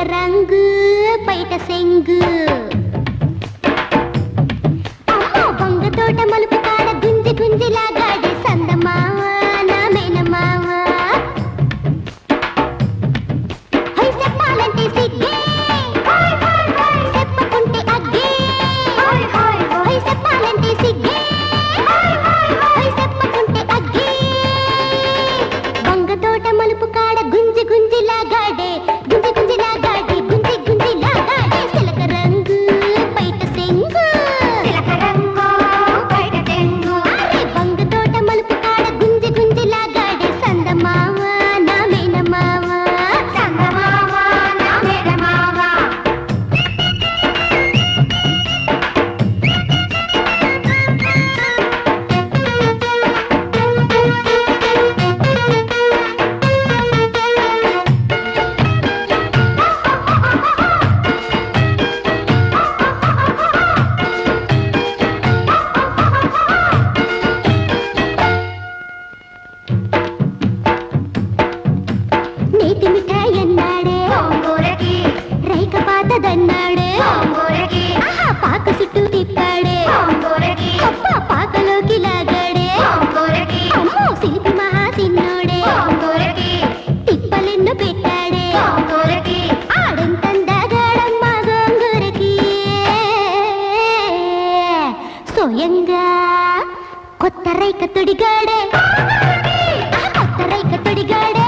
లాగాడే రంగు బయట సెంగు అమ్మో బొంగ తోట మలుపు కాడ గుంజి గుంజి లాగాడే సందమావ నా మేనమావ చెప్పాలంటే సిగ్గే. చెప్పకుంటే అగ్గే. చెప్పాలంటే సిగ్గే. చెప్పకుంటే అగ్గే. తోట మలుపు కాడ గుంజి గుంజి పాతదన్నాడే ఆహా పాక చుట్టూ తిప్పాడే అబ్బా పాకలోకి లాగాడే అమ్మో శిల్పి మహా తిన్నోడే తిప్పలెన్ను పెట్టాడే ఆడంతందాగాడమ్మా గోంగూరకి స్వయంగా కొత్త రైక తొడిగాడే ఆ కొత్త రైక తొడిగాడే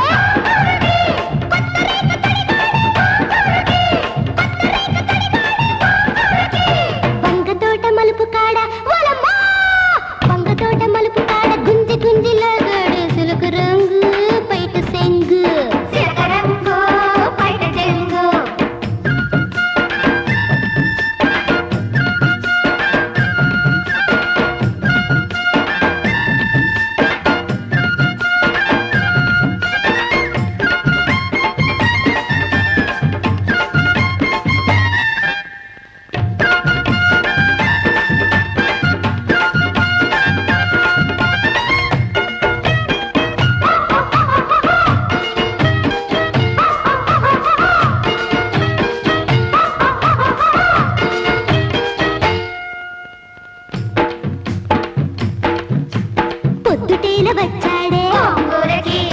వచ్చాడే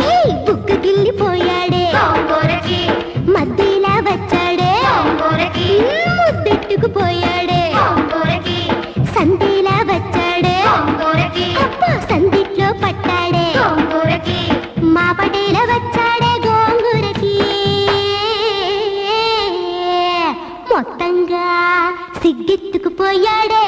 ఏయ్, బుగ్గ గిల్లిపోయాడే మధ్యలా వచ్చాడే ముద్దెట్టుకుపోయాడే సందేలా వచ్చాడే అబ్బా సందిట్లో పట్టాడే మా పటేల వచ్చాడే గోంగూరకి మొత్తంగా సిగ్గెత్తుకుపోయాడే